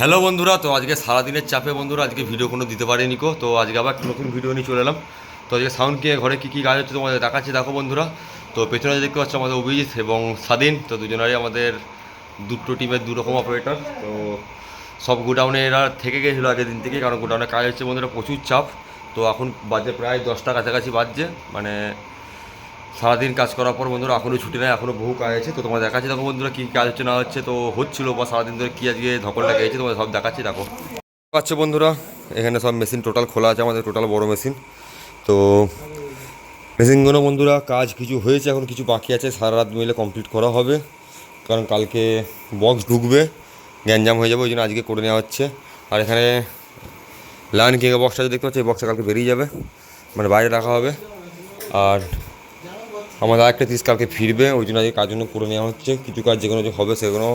Hello বন্ধুরা, তো আজকে সারাদিনের চাপে বন্ধুরা আজকে ভিডিও কোনো দিতে পারিনি কো, তো আজকে আবার একটা নতুন ভিডিও নিয়ে চলে এলাম। তো আজকে সাউন্ড কে, ঘরে কী কী কাজ হচ্ছে তোমাদের দেখাচ্ছি, দেখো বন্ধুরা। তো পেছনে দেখতে পাচ্ছ আমাদের অভিজিৎ এবং স্বাধীন তো দুজনেরই আমাদের দুটো টিমের দু রকম অপারেটর তো সব গোডাউনে এরা থেকে গেছিল আগের দিন থেকে, কারণ গোডাউনে কাজ হচ্ছে বন্ধুরা প্রচুর চাপ। তো এখন বাজে প্রায় দশটা কাছাকাছি বাজছে মানে সারাদিন কাজ করার পর বন্ধুরা এখনও ছুটি নেয় এখনও বহু কাজ আছে। তো তোমার দেখাচ্ছি দেখো বন্ধুরা কী কাজ হচ্ছে, না হচ্ছে, তো হচ্ছিল বা সারাদিন ধরে কী আজকে ধকলটা গেছে তোমাদের সব দেখাচ্ছি, দেখো। পাচ্ছ বন্ধুরা, এখানে সব মেশিন টোটাল খোলা আছে, আমাদের টোটাল বড় মেশিন। তো মেশিনগুলো বন্ধুরা কাজ কিছু হয়েছে, এখন কিছু বাকি আছে, সারা রাত মিলে কমপ্লিট করা হবে। কারণ কালকে বক্স ঢুকবে, গ্যাঞ্জাম হয়ে যাবে, ওই জন্য আজকে করে নেওয়া হচ্ছে। আর এখানে লাইন কিংবা বক্সটা দেখতে পাচ্ছি, এই বক্সটা কালকে বেরিয়ে যাবে মানে বাইরে রাখা হবে। আর আমাদের আরেকটা তিরিশ কালকে ফিরবে, ওই জন্য আজকে কাজগুলো করে নেওয়া হচ্ছে। কিছু কাজ যেগুলো যে হবে, সেগুলো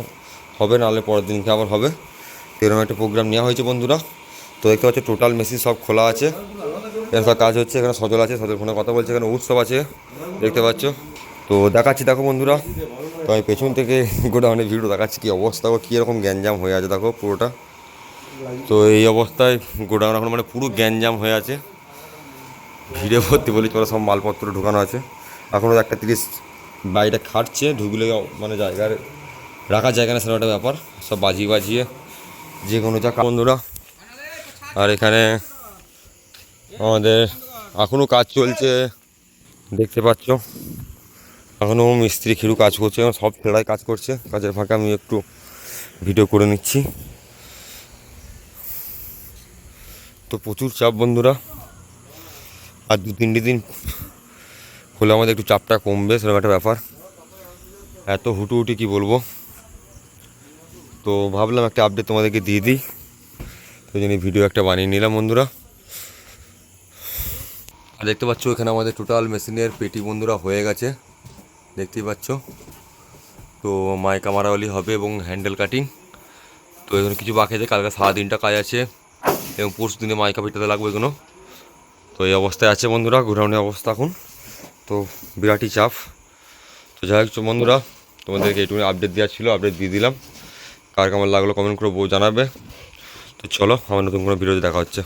হবে, নাহলে পরের দিনকে আবার হবে। এরকম একটা প্রোগ্রাম নেওয়া হয়েছে বন্ধুরা। তো দেখতে পাচ্ছ টোটাল মেশিন সব খোলা আছে। সব কাজ হচ্ছে, এখানে সজল আছে, সজল ফোনে কথা বলছে, এখানে উৎসব আছে। দেখতে পাচ্ছ? তো দেখাচ্ছি, দেখো বন্ধুরা। তো আমি পেছন থেকে গোডাউনের ভিডিও দেখাচ্ছি, কী অবস্থা কী এরকম গ্যাঞ্জাম হয়ে আছে দেখো পুরোটা। তো এই অবস্থায় গোডাউন এখন মানে পুরো গ্যাঞ্জাম হয়ে আছে। ভিড়ে ভর্তি বলি চলো সব মালপত্র ঢুকানো আছে। এখনও একটা তিরিশ বাইরে খাটছে ঢুকলে মানে জায়গার, রাখার জায়গা না সেটা একটা ব্যাপার। সব বাজিয়ে বাজিয়ে যে কোনো যা বন্ধুরা, আর এখানে আমাদের এখনও কাজ চলছে, দেখতে পাচ্ছ। এখনও মিস্ত্রি খিরু কাজ করছে এবং সব ছেলেরাই কাজ করছে। কাজের ফাঁকে আমি একটু ভিডিও করে নিচ্ছি। তো প্রচুর চাপ বন্ধুরা। আর দু তিনটে দিন হলে আমাদের একটু চাপটা কমবে, সেরকম একটা ব্যাপার। এত হুটুহুটি কি বলব? তো ভাবলাম একটা আপডেট তোমাদেরকে দিয়ে দিই। তো জন্য ভিডিও একটা বানিয়ে নিলাম বন্ধুরা। আর দেখতে পাচ্ছ, এখানে আমাদের টোটাল মেশিনের পেটি বন্ধুরা হয়ে গেছে। দেখতেই পাচ্ছ। তো মাইকা মারাওয়ালি হবে এবং হ্যান্ডেল কাটিং তো এখানে কিছু বাকি আছে, কালকে সারাদিনটা কাজ আছে। এবং পরশু দিনে মাইকা পিটাতে লাগবে এগুলো তো এই অবস্থায় আছে বন্ধুরা, গোডাউনের অবস্থা এখন। তো বিরাটই চাপ। তো যাই হোক বন্ধুরা, তোমাদেরকে এইটুকু আপডেট দেওয়া ছিল আপডেট দিয়ে দিলাম। কার কেমন লাগল কমেন্ট করে বউ জানাবে। তো চলো আমার নতুন কোনো ভিডিওতে দেখা হচ্ছে।